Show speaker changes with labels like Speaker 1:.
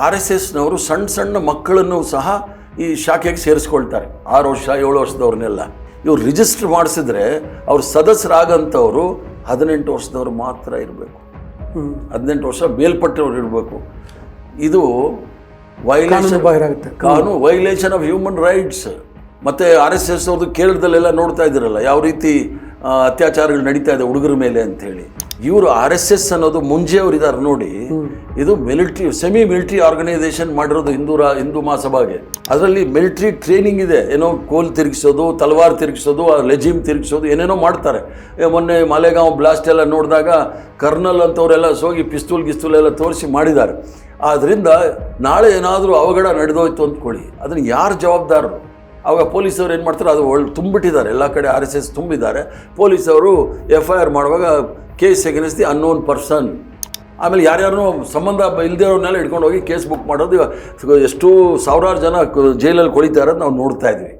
Speaker 1: R S ಎಸ್ನವರು ಸಣ್ಣ ಸಣ್ಣ ಮಕ್ಕಳನ್ನು ಸಹ ಈ ಶಾಖೆಗೆ ಸೇರಿಸ್ಕೊಳ್ತಾರೆ. ಆರು ವರ್ಷ ಏಳು ವರ್ಷದವ್ರನ್ನೆಲ್ಲ. ಇವ್ರು ರಿಜಿಸ್ಟರ್ ಮಾಡಿಸಿದ್ರೆ ಅವ್ರ ಸದಸ್ಯರಾಗಂಥವ್ರು ಹದಿನೆಂಟು ವರ್ಷದವ್ರು ಮಾತ್ರ ಇರಬೇಕು. ಹದಿನೆಂಟು ವರ್ಷ ಮೇಲ್ಪಟ್ಟವ್ರು ಇರಬೇಕು. ಇದು ವೈಲೇಷನ್ ಕಾನೂನು ವೈಲೇಷನ್ ಆಫ್ ಹ್ಯೂಮನ್ ರೈಟ್ಸ್ ಮತ್ತೆ ಆರ್ ಎಸ್ ಎಸ್ ಅವ್ರದ್ದು ಕೇರಳದಲ್ಲೆಲ್ಲ ನೋಡ್ತಾ ಇದ್ದೀರಲ್ಲ ಯಾವ ರೀತಿ ಅತ್ಯಾಚಾರಗಳು ನಡೀತಾ ಇದೆ ಹುಡುಗರ ಮೇಲೆ ಅಂತ ಹೇಳಿ. ಇವರು ಆರ್ ಎಸ್ ಎಸ್ ಅನ್ನೋದು ಮುಂಜೆಯವರು ಇದ್ದಾರೆ ನೋಡಿ. ಇದು ಮಿಲಿಟ್ರಿ ಸೆಮಿ ಮಿಲಿಟ್ರಿ ಆರ್ಗನೈಸೇಷನ್ ಮಾಡಿರೋದು ಹಿಂದೂ ರಾ, ಹಿಂದೂ ಮಹಾಸಭಾಗೆ. ಅದರಲ್ಲಿ ಮಿಲಿಟ್ರಿ ಟ್ರೈನಿಂಗ್ ಇದೆ. ಏನೋ ಕೋಲ್ ತಿರುಗಿಸೋದು, ತಲವಾರ್ ತಿರುಗಿಸೋದು ಲೆಜಿಮ್ ತಿರುಗಿಸೋದು, ಏನೇನೋ ಮಾಡ್ತಾರೆ. ಮೊನ್ನೆ ಮಾಲೆಗಾಂವ್ ಬ್ಲಾಸ್ಟ್ ಎಲ್ಲ ನೋಡಿದಾಗ ಕರ್ನಲ್ ಅಂತವರೆಲ್ಲ ಸೋಗಿ ಪಿಸ್ತೂಲ್, ಗಿಸ್ತೂಲ್ ಎಲ್ಲ ತೋರಿಸಿ ಮಾಡಿದ್ದಾರೆ. ಆದ್ದರಿಂದ ನಾಳೆ ಏನಾದರೂ ಅವಘಡ ನಡೆದೋಯ್ತು ಅಂದ್ಕೊಳ್ಳಿ. ಅದನ್ನು ಯಾರು ಜವಾಬ್ದಾರರು? ಆವಾಗ ಪೊಲೀಸವ್ರು ಏನು ಮಾಡ್ತಾರೆ, ಅದು ಒಳ್ಳೆ ತುಂಬಿಟ್ಟಿದ್ದಾರೆ. ಎಲ್ಲ ಕಡೆ ಆರ್ ಎಸ್ ಎಸ್ ತುಂಬಿದ್ದಾರೆ. ಪೊಲೀಸವರು ಎಫ್ ಐ ಆರ್ ಮಾಡುವಾಗ case against the unknown person ಆಮೇಲೆ ಯಾರ್ಯಾರು ಸಂಬಂಧ ಇಲ್ದಿರೋರ್ನೆಲ್ಲ ಹಿಡ್ಕೊಂಡು ಹೋಗಿ ಕೇಸ್ ಬುಕ್ ಮಾಡೋದು, ಎಷ್ಟು ಸಾವಿರಾರು ಜನ ಜೈಲಲ್ಲಿ ಕೊಳಿತಾ ಇರೋದು ನಾವು ನೋಡ್ತಾ ಇದ್ವಿ.